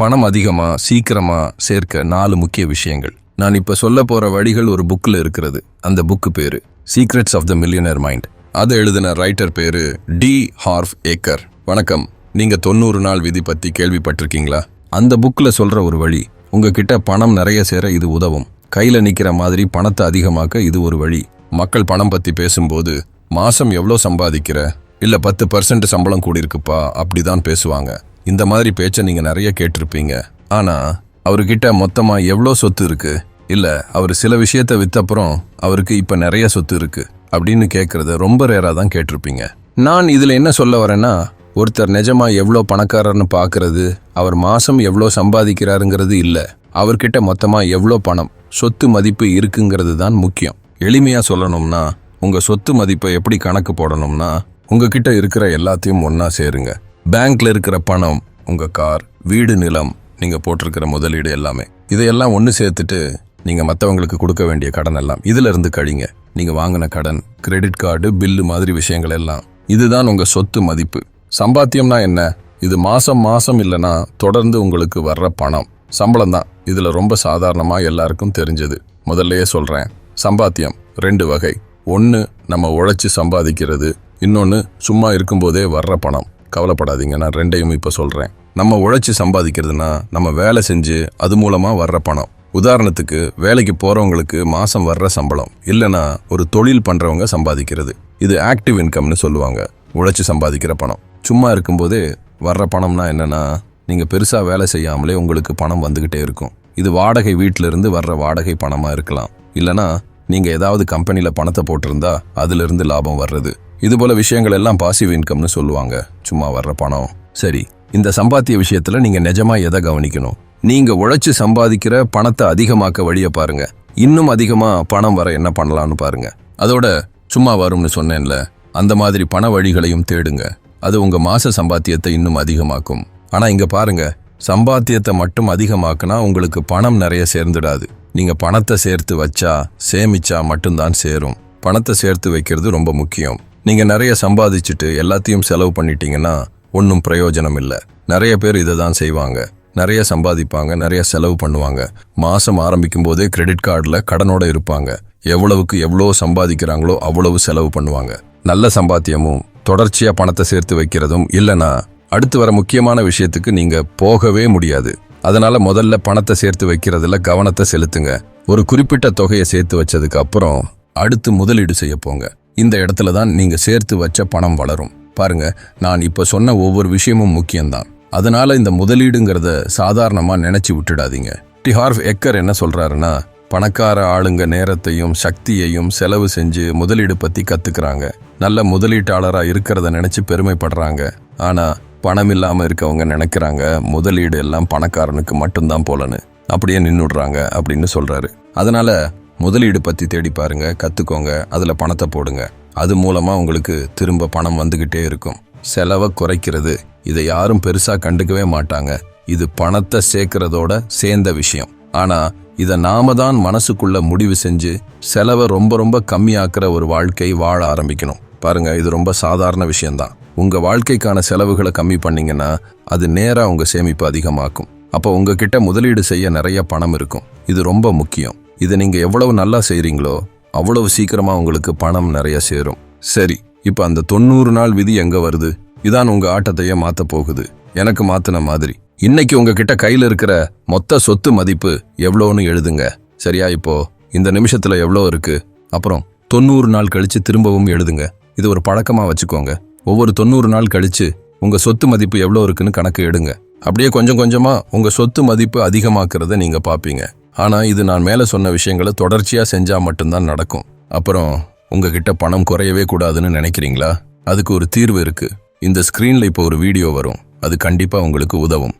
பணம் அதிகமாக சீக்கிரமாக சேர்க்க நாலு முக்கிய விஷயங்கள். நான் இப்போ சொல்ல போகிற வழிகள் ஒரு புக்கில் இருக்கிறது. அந்த புக்கு பேர் secrets of the millionaire mind அதை எழுதின ரைட்டர் பேர் டி ஹார்ஃப் ஏக்கர் வணக்கம். நீங்கள் தொண்ணூறு நாள் விதி பற்றி கேள்விப்பட்டிருக்கீங்களா? அந்த புக்கில் சொல்கிற ஒரு வழி உங்ககிட்ட பணம் நிறைய சேர இது உதவும். கையில் நிற்கிற மாதிரி பணத்தை அதிகமாக்க இது ஒரு வழி. மக்கள் பணம் பற்றி பேசும்போது மாதம் எவ்வளோ சம்பாதிக்கிற? இல்லை பத்து பர்சன்ட் சம்பளம் கூடியிருக்குப்பா அப்படிதான் பேசுவாங்க. இந்த மாதிரி பேச்சை நீங்கள் நிறைய கேட்டிருப்பீங்க. ஆனால் அவர்கிட்ட மொத்தமாக எவ்வளோ சொத்து இருக்குது இல்லை அவர் சில விஷயத்த விற்றப்புறம் அவருக்கு இப்போ நிறைய சொத்து இருக்குது அப்படின்னு கேட்குறத ரொம்ப ரேராக தான் கேட்டிருப்பீங்க. நான் இதில் என்ன சொல்ல வரேன்னா ஒருத்தர் நிஜமாக எவ்வளோ பணக்காரர்னு பார்க்கறது அவர் மாதம் எவ்வளோ சம்பாதிக்கிறாருங்கிறது இல்லை. அவர்கிட்ட மொத்தமாக எவ்வளோ பணம் சொத்து மதிப்பு இருக்குங்கிறது தான் முக்கியம். எளிமையாக சொல்லணும்னா உங்கள் சொத்து மதிப்பை எப்படி கணக்கு போடணும்னா உங்ககிட்ட இருக்கிற எல்லாத்தையும் ஒன்றா சேருங்க. பேங்க்ல இருக்கிற பணம் உங்க கார் வீடு நிலம் நீங்க போட்டிருக்கிற முதலீடு எல்லாமே. இதையெல்லாம் ஒன்று சேர்த்துட்டு நீங்க மற்றவங்களுக்கு கொடுக்க வேண்டிய கடன் எல்லாம் இதுல இருந்து கழிங்க. நீங்க வாங்கின கடன் கிரெடிட் கார்டு பில்லு மாதிரி விஷயங்கள் எல்லாம். இதுதான் உங்க சொத்து மதிப்பு. சம்பாத்தியம்னா என்ன? இது மாசம் மாசம் இல்லைன்னா தொடர்ந்து உங்களுக்கு வர்ற பணம். சம்பளம் தான். இதுல ரொம்ப சாதாரணமா எல்லாருக்கும் தெரிஞ்சது. முதல்லயே சொல்றேன். சம்பாத்தியம் ரெண்டு வகை. ஒன்று நம்ம உழைச்சி சம்பாதிக்கிறது இன்னொன்று சும்மா இருக்கும்போதே வர்ற பணம். கவலைப்படாதீங்க. நான் ரெண்டையும் இப்போ சொல்கிறேன் நம்ம உழைச்சி சம்பாதிக்கிறதுனா நம்ம வேலை செஞ்சு அது மூலமாக வர்ற பணம். உதாரணத்துக்கு வேலைக்கு போகிறவங்களுக்கு மாதம் வர்ற சம்பளம். இல்லைனா ஒரு தொழில் பண்ணுறவங்க சம்பாதிக்கிறது. இது ஆக்டிவ் இன்கம்னு சொல்லுவாங்க. உழைச்சி சம்பாதிக்கிற பணம். சும்மா இருக்கும்போதே வர்ற பணம்னா என்னென்னா நீங்கள் பெருசாக வேலை செய்யாமலே உங்களுக்கு பணம் வந்துக்கிட்டே இருக்கும். இது வாடகை வீட்டிலிருந்து வர்ற வாடகை பணமாக இருக்கலாம். இல்லைனா நீங்கள் ஏதாவது கம்பெனியில் பணத்தை போட்டிருந்தா அதிலிருந்து லாபம் வர்றது. இது போல விஷயங்கள் எல்லாம் பாசிவ் இன்கம்னு சொல்லுவாங்க. சும்மா வர்ற பணம். சரி இந்த சம்பாத்திய விஷயத்துல நீங்க நிஜமா எதை கவனிக்கணும்? நீங்க உழைச்சு சம்பாதிக்கிற பணத்தை அதிகமாக்க வழியை பாருங்க. இன்னும் அதிகமா பணம் வர என்ன பண்ணலாம்னு பாருங்க. அதோட சும்மா வரும்னு சொன்னேன்ல அந்த மாதிரி பண வழிகளையும் தேடுங்க. அது உங்க மாச சம்பாத்தியத்தை இன்னும் அதிகமாக்கும். ஆனா இங்க பாருங்க சம்பாத்தியத்தை மட்டும் அதிகமாக்குனா உங்களுக்கு பணம் நிறைய சேர்ந்துடாது. நீங்க பணத்தை சேர்த்து வச்சா சேமிச்சா மட்டும்தான் சேரும். பணத்தை சேர்த்து வைக்கிறது ரொம்ப முக்கியம். நீங்கள் நிறைய சம்பாதிச்சுட்டு எல்லாத்தையும் செலவு பண்ணிட்டீங்கன்னா ஒன்றும் பிரயோஜனம் இல்லை நிறைய பேர் இதை தான் செய்வாங்க. நிறைய சம்பாதிப்பாங்க நிறைய செலவு பண்ணுவாங்க. மாதம் ஆரம்பிக்கும் போதே கிரெடிட் கார்டில் கடனோட இருப்பாங்க. எவ்வளவுக்கு எவ்வளோ சம்பாதிக்கிறாங்களோ அவ்வளவு செலவு பண்ணுவாங்க. நல்ல சம்பாத்தியமும் தொடர்ச்சியாக பணத்தை சேர்த்து வைக்கிறதும் இல்லைன்னா அடுத்து வர முக்கியமான விஷயத்துக்கு நீங்கள் போகவே முடியாது. அதனால் முதல்ல பணத்தை சேர்த்து வைக்கிறதுல கவனத்தை செலுத்துங்க. ஒரு குறிப்பிட்ட தொகையை சேர்த்து வச்சதுக்கு அப்புறம் அடுத்து முதலீடு செய்ய போங்க. இந்த இடத்துல தான் நீங்கள் சேர்த்து வச்ச பணம் வளரும். பாருங்க நான் இப்போ சொன்ன ஒவ்வொரு விஷயமும் முக்கியம்தான். அதனால இந்த முதலீடுங்கிறத சாதாரணமாக நினச்சி விட்டுடாதீங்க. டிஹார்ஃப் எக்கர் என்ன சொல்கிறாருன்னா பணக்கார ஆளுங்க நேரத்தையும் சக்தியையும் செலவு செஞ்சு முதலீடு பற்றி கற்றுக்குறாங்க நல்ல முதலீட்டாளராக இருக்கிறத நினச்சி பெருமைப்படுறாங்க. ஆனால் பணம் இல்லாமல் இருக்கவங்க நினைக்கிறாங்க முதலீடு எல்லாம் பணக்காரனுக்கு மட்டும்தான் போலன்னு. அப்படியே நின்றுடுறாங்க அப்படின்னு சொல்கிறாரு அதனால் முதலீடு பற்றி தேடி பாருங்க கற்றுக்கோங்க அதில் பணத்தை போடுங்க. அது மூலமாக உங்களுக்கு திரும்ப பணம் வந்துக்கிட்டே இருக்கும். செலவை குறைக்கிறது. இதை யாரும் பெருசாக கண்டுக்கவே மாட்டாங்க. இது பணத்தை சேர்க்கறதோட சேர்ந்த விஷயம். ஆனால் இதை நாம தான் மனசுக்குள்ள முடிவு செஞ்சு செலவை ரொம்ப ரொம்ப கம்மியாக்குற ஒரு வாழ்க்கை வாழ ஆரம்பிக்கணும். பாருங்க இது ரொம்ப சாதாரண விஷயம்தான். உங்க வாழ்க்கைக்கான செலவுகளை கம்மி பண்ணீங்கன்னா அது நேராக உங்க சேமிப்பு அதிகமாக்கும். அப்போ உங்ககிட்ட முதலீடு செய்ய நிறைய பணம் இருக்கும். இது ரொம்ப முக்கியம். இதை நீங்கள் எவ்வளவு நல்லா செய்கிறீங்களோ அவ்வளவு சீக்கிரமாக உங்களுக்கு பணம் நிறைய சேரும். சரி இப்போ அந்த தொண்ணூறு நாள் விதி எங்கே வருது? இதான் உங்கள் ஆட்டத்தையே மாற்ற போகுது. எனக்கு மாற்றின மாதிரி. இன்னைக்கு உங்ககிட்ட கையில் இருக்கிற மொத்த சொத்து மதிப்பு எவ்வளோன்னு எழுதுங்க. சரியா இப்போ? இந்த நிமிஷத்தில் எவ்வளோ இருக்கு? அப்புறம் தொண்ணூறு நாள் கழித்து திரும்பவும் எழுதுங்க. இது ஒரு பழக்கமாக வச்சுக்கோங்க. ஒவ்வொரு தொண்ணூறு நாள் கழித்து உங்கள் சொத்து மதிப்பு எவ்வளோ இருக்குன்னு கணக்கு எடுங்க. அப்படியே கொஞ்சம் கொஞ்சமாக உங்கள் சொத்து மதிப்பு அதிகமாக்குறத நீங்கள் பார்ப்பீங்க ஆனால் இது நான் மேலே சொன்ன விஷயங்களை தொடர்ச்சியாக செஞ்சால் மட்டும்தான் நடக்கும். அப்புறம் உங்ககிட்ட பணம் குறையவே கூடாதுன்னு நினைக்கிறீங்களா? அதுக்கு ஒரு தீர்வு இருக்குது இந்த ஸ்க்ரீனில் இப்போ ஒரு வீடியோ வரும். அது கண்டிப்பாக உங்களுக்கு உதவும்.